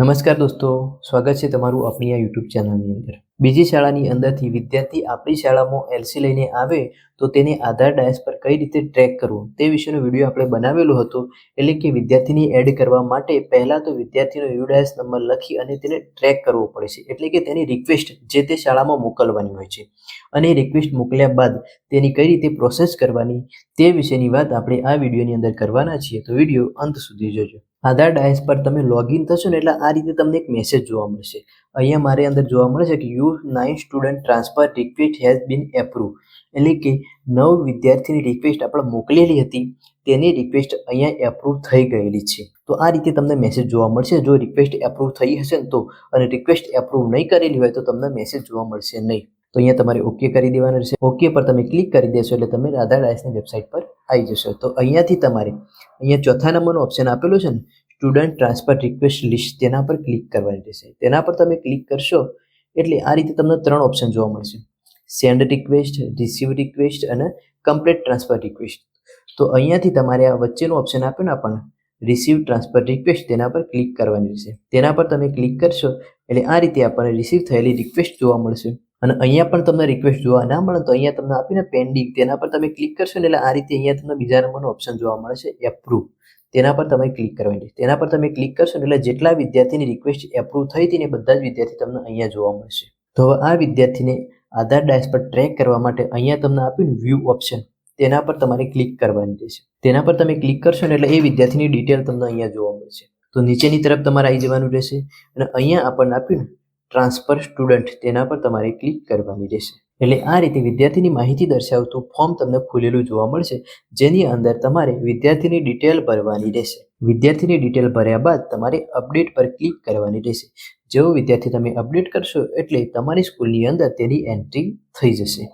નમસ્કાર દોસ્તો, સ્વાગત છે તમારું આપણી આ યુટ્યુબ ચેનલની અંદર. બીજી શાળાની અંદરથી વિદ્યાર્થી આપણી શાળામાં એલસી લઈને આવે તો તેને આધાર ડાયસ પર કઈ રીતે ટ્રેક કરવું તે વિશેનો વીડિયો આપણે બનાવેલો હતો. એટલે કે વિદ્યાર્થીની એડ કરવા માટે પહેલાં તો વિદ્યાર્થીનો યુ ડાયસ નંબર લખી અને તેને ટ્રેક કરવો પડે છે. એટલે કે તેની રિક્વેસ્ટ જે તે શાળામાં મોકલવાની હોય છે. અને રિક્વેસ્ટ મોકલ્યા બાદ તેની કઈ રીતે પ્રોસેસ કરવાની તે વિશેની વાત આપણે આ વિડીયોની અંદર કરવાના છીએ. તો વીડિયો અંત સુધી જોજો. આધાર ડાયસ પર તમે લોગિન થશો ને એટલે આ રીતે તમને એક મેસેજ જોવા મળશે. અહીંયા મારે અંદર જોવા મળે છે કે U nine student transfer request has been approve એટલે કે નવ વિદ્યાર્થીની રિક્વેસ્ટ આપણે મોકલેલી હતી, તેની રિક્વેસ્ટ અહીંયા એપ્રુવ થઈ ગયેલી છે. તો આ રીતે તમને મેસેજ જોવા મળશે. જો રિક્વેસ્ટ એપ્રુવ થઈ હશે ને તો, અને રિક્વેસ્ટ એપ્રુવ નહીં કરેલી હોય તો તમને મેસેજ જોવા મળશે નહીં. તો અહીંયા તમારે ઓકે કરી દેવાનું રહેશે. ઓકે પર તમે ક્લિક કરી દેશો એટલે તમે આધાર ડાયસની વેબસાઇટ પર આવી જશો. તો અહીંયાથી તમારે, અહીંયા ચોથા નંબરનો ઓપ્શન આપેલો છે ને સ્ટુડન્ટ ટ્રાન્સફર રિક્વેસ્ટ લિસ્ટ તેના પર ક્લિક કરવાની રહેશે. તેના પર તમે ક્લિક કરશો, એટલે આ રીતે તમને ત્રણ ઓપ્શન જોવા મળશે. સેન્ડ રિક્વેસ્ટ રિસીવ રિક્વેસ્ટ અને કમ્પ્લીટ ટ્રાન્સફર રિક્વેસ્ટ તો અહીંયાથી તમારે આ વચ્ચેનો ઓપ્શન આપ્યો ને આપણને રિસીવ ટ્રાન્સફર રિક્વેસ્ટ તેના પર ક્લિક કરવાની રહેશે. તેના પર તમે ક્લિક કરશો, એટલે આ રીતે આપણને રિસીવ થયેલી રિક્વેસ્ટ જોવા મળશે. અને અહીંયા પણ તમને રિક્વેસ્ટ જોવા ના મળે તો અહીંયા તમને આપીને પેન્ડિંગ તેના પર તમે ક્લિક કરશો ને એટલે આ રીતે અહીંયા તમને બીજા નંબરનો ઓપ્શન જોવા મળે છે એપ્રુવ તેના પર તમે ક્લિક કરવાની છે. તેના પર તમે ક્લિક કરશો એટલે જેટલા વિદ્યાર્થીની રિક્વેસ્ટ એપ્રુવ થઈ હતી ને બધા જ વિદ્યાર્થી તમને અહીંયા જોવા મળશે. તો હવે આ વિદ્યાર્થીને આધાર ડાયસ પર ટ્રેક કરવા માટે અહીંયા તમને આપ્યું વ્યૂ ઓપ્શન તેના પર તમારે ક્લિક કરવાની રહેશે. તેના પર તમે ક્લિક કરશો ને એટલે એ વિદ્યાર્થીની ડિટેલ તમને અહીંયા જોવા મળશે. તો નીચેની તરફ તમારે આવી જવાનું રહેશે અને અહીંયા આપણને આપ્યું ટ્રાન્સફર સ્ટુડન્ટ તેના પર તમારે ક્લિક કરવાની રહેશે. એટલે આ રીતે વિદ્યાર્થીની માહિતી દર્શાવતું ફોર્મ તમને ખુલેલું જોવા મળશે, જેની અંદર તમારે વિદ્યાર્થીની ડિટેલ ભરવાની રહેશે. વિદ્યાર્થીની ડિટેલ ભર્યા બાદ તમારે અપડેટ પર ક્લિક કરવાની રહેશે. જેવો વિદ્યાર્થી તમે અપડેટ કરશો એટલે તમારી સ્કૂલની અંદર તેની એન્ટ્રી થઈ જશે.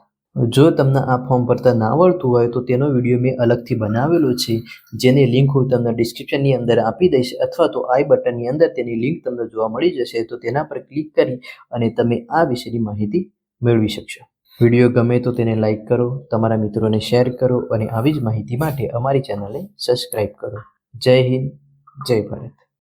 જો તમને આ ફોર્મ ભરતા ના આવડતું હોય તો તેનો વીડિયો મેં અલગથી બનાવેલો છે, જેની લિંક હું તમને ડિસ્ક્રિપ્શનની અંદર આપી દઈશ અથવા તો આઈ બટનની અંદર તેની લિંક તમને જોવા મળી જશે, તો તેના પર ક્લિક કરી અને તમે આ વિશેની માહિતી મેળવી શકશો. વીડિયો ગમે તો તેને લાઇક કરો, તમારા મિત્રોને શેર કરો અને આવી જ માહિતી માટે અમારી ચેનલને સબસ્ક્રાઈબ કરો. જય હિન્દ, જય ભારત.